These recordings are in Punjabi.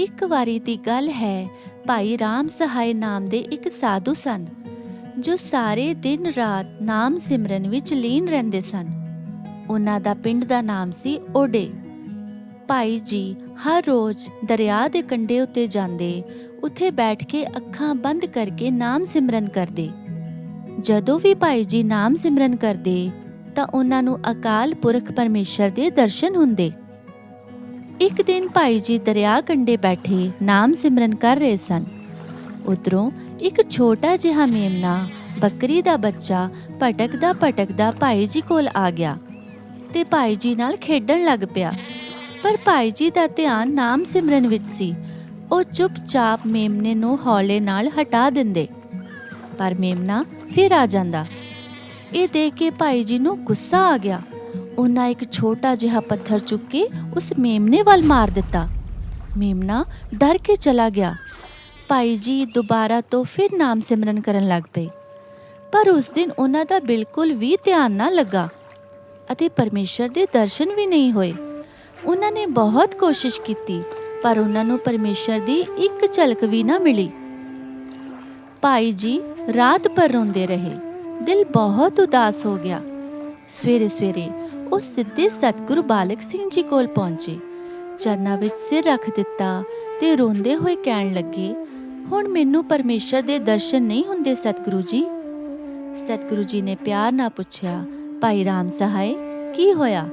ਇੱਕ ਵਾਰੀ ਦੀ ਗੱਲ ਹੈ, ਭਾਈ ਰਾਮ ਸਹਾਇ ਨਾਮ ਦੇ ਇੱਕ ਸਾਧੂ ਸਨ, ਜੋ ਸਾਰੇ ਦਿਨ ਰਾਤ ਨਾਮ ਸਿਮਰਨ ਵਿੱਚ ਲੀਨ ਰਹਿੰਦੇ ਸਨ। ਉਹਨਾਂ ਦਾ ਪਿੰਡ ਦਾ ਨਾਮ ਸੀ ਓਡੇ। ਭਾਈ ਜੀ ਹਰ ਰੋਜ਼ ਦਰਿਆ ਦੇ ਕੰਢੇ ਉੱਤੇ ਜਾਂਦੇ, ਉੱਥੇ ਬੈਠ ਕੇ ਅੱਖਾਂ ਬੰਦ ਕਰਕੇ ਨਾਮ ਸਿਮਰਨ ਕਰਦੇ। ਜਦੋਂ ਵੀ ਭਾਈ ਜੀ ਨਾਮ ਸਿਮਰਨ ਕਰਦੇ, ਤਾਂ ਉਹਨਾਂ ਨੂੰ ਅਕਾਲ ਪੁਰਖ ਪਰਮੇਸ਼ਰ ਦੇ ਦਰਸ਼ਨ ਹੁੰਦੇ। ਇੱਕ ਦਿਨ ਭਾਈ ਜੀ ਦਰਿਆ ਕੰਢੇ ਬੈਠੇ ਨਾਮ ਸਿਮਰਨ ਕਰ ਰਹੇ ਸਨ। ਉਧਰੋਂ ਇੱਕ ਛੋਟਾ ਜਿਹਾ ਮੇਮਨਾ ਬੱਕਰੀ ਦਾ ਬੱਚਾ ਭਟਕਦਾ ਭਟਕਦਾ ਭਾਈ ਜੀ ਕੋਲ ਆ ਗਿਆ ਤੇ ਭਾਈ ਜੀ ਨਾਲ ਖੇਡਣ ਲੱਗ ਪਿਆ। ਪਰ ਭਾਈ ਜੀ ਦਾ ਧਿਆਨ ਨਾਮ ਸਿਮਰਨ ਵਿੱਚ ਸੀ। ਉਹ ਚੁੱਪਚਾਪ ਮੇਮਨੇ ਨੂੰ ਹੌਲੇ ਨਾਲ ਹਟਾ ਦਿੰਦੇ। ਪਰ ਮੇਮਨਾ ਫਿਰ ਆ ਜਾਂਦਾ। ਇਹ ਦੇਖ ਕੇ ਭਾਈ ਜੀ ਨੂੰ ਗੁੱਸਾ ਆ ਗਿਆ। ਉਹਨਾਂ ਇੱਕ ਛੋਟਾ ਜਿਹਾ ਪੱਥਰ ਚੁੱਕ ਕੇ ਉਸ ਮੇਮਨੇ ਵੱਲ ਮਾਰ ਦਿੱਤਾ। ਮੇਮਨਾ ਡਰ ਕੇ ਚਲਾ ਗਿਆ। ਭਾਈ ਜੀ ਦੁਬਾਰਾ ਤੋਂ ਫਿਰ ਨਾਮ ਸਿਮਰਨ ਕਰਨ ਲੱਗ ਪਏ। ਪਰ ਉਸ ਦਿਨ ਉਹਨਾਂ ਦਾ ਬਿਲਕੁਲ ਵੀ ਧਿਆਨ ਨਾ ਲੱਗਾ ਅਤੇ ਪਰਮੇਸ਼ਰ ਦੇ ਦਰਸ਼ਨ ਵੀ ਨਹੀਂ ਹੋਏ। ਉਹਨਾਂ ਨੇ ਬਹੁਤ ਕੋਸ਼ਿਸ਼ ਕੀਤੀ, ਪਰ ਉਹਨਾਂ ਨੂੰ ਪਰਮੇਸ਼ਰ ਦੀ ਇੱਕ ਝਲਕ ਵੀ ਨਾ ਮਿਲੀ। ਭਾਈ ਜੀ ਰਾਤ ਭਰ ਰੋਂਦੇ ਰਹੇ। ਦਿਲ ਬਹੁਤ ਉਦਾਸ ਹੋ ਗਿਆ। ਸਵੇਰੇ ਸਵੇਰੇ ਉਹ ਸਿੱਧੇ ਸਤਿਗੁਰੂ ਬਾਲਕ ਸਿੰਘ ਜੀ ਕੋਲ ਪਹੁੰਚੇ। ਚਰਨਾਂ ਵਿੱਚ ਸਿਰ ਰੱਖ ਦਿੱਤਾ ਤੇ ਰੋਂਦੇ ਹੋਏ ਕਹਿਣ ਲੱਗੇ, ਹੁਣ ਮੈਨੂੰ ਪਰਮੇਸ਼ਰ ਦੇ ਦਰਸ਼ਨ ਨਹੀਂ ਹੁੰਦੇ ਸਤਿਗੁਰੂ ਜੀ? ਸਤਿਗੁਰੂ ਜੀ ਨੇ ਪਿਆਰ ਨਾਲ ਪੁੱਛਿਆ, ਭਾਈ ਰਾਮ ਸਹਾਇ ਕੀ ਹੋਇਆ?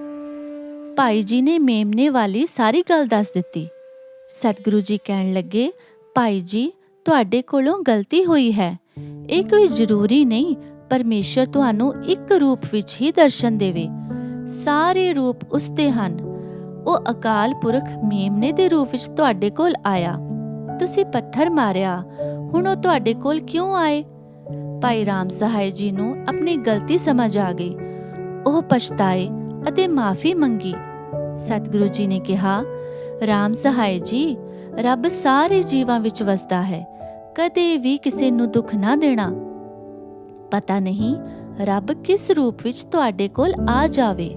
ਭਾਈ ਜੀ ਨੇ ਮੇਮਨੇ ਵਾਲੀ ਸਾਰੀ ਗੱਲ ਦੱਸ ਦਿੱਤੀ। ਸਤਿਗੁਰੂ ਜੀ ਕਹਿਣ ਲੱਗੇ, ਭਾਈ ਜੀ, ਤੁਹਾਡੇ ਕੋਲੋਂ ਗਲਤੀ ਹੋਈ ਹੈ। ਇਹ ਕੋਈ ਜ਼ਰੂਰੀ ਨਹੀਂ, ਪਰਮੇਸ਼ਰ ਤੁਹਾਨੂੰ ਇੱਕ ਰੂਪ ਵਿੱਚ ਹੀ ਦਰਸ਼ਨ ਦੇਵੇ। ਸਾਰੇ ਰੂਪ ਉਸ ਦੇ ਹਨ। ਉਹ ਅਕਾਲ ਪੁਰਖ ਮੇਮਨੇ ਦੇ ਰੂਪ ਵਿੱਚ ਤੁਹਾਡੇ ਕੋਲ ਆਇਆ। ਤੁਸੀਂ ਪੱਥਰ ਮਾਰਿਆ। ਹੁਣ ਉਹ ਤੁਹਾਡੇ ਕੋਲ ਕਿਉਂ ਆਏ? ਭਾਈ ਰਾਮ ਸਹਾਇ ਜੀ ਨੂੰ ਆਪਣੀ ਗਲਤੀ ਸਮਝ ਆ ਗਈ। ਉਹ ਪਛਤਾਏ ਅਤੇ ਮਾਫੀ ਮੰਗੀ। ਸਤਿਗੁਰੂ ਜੀ ਨੇ ਕਿਹਾ ਰਾਮ ਸਹਾਇ ਜੀ, ਰੱਬ ਸਾਰੇ ਜੀਵਾਂ ਵਿੱਚ ਵਸਦਾ ਹੈ। ਕਦੇ ਵੀ ਕਿਸੇ ਨੂੰ ਦੁੱਖ ਨਾ ਦੇਣਾ। ਪਤਾ ਨਹੀਂ ਰੱਬ ਕਿਸ ਰੂਪ ਵਿੱਚ ਤੁਹਾਡੇ ਕੋਲ ਆ ਜਾਵੇ।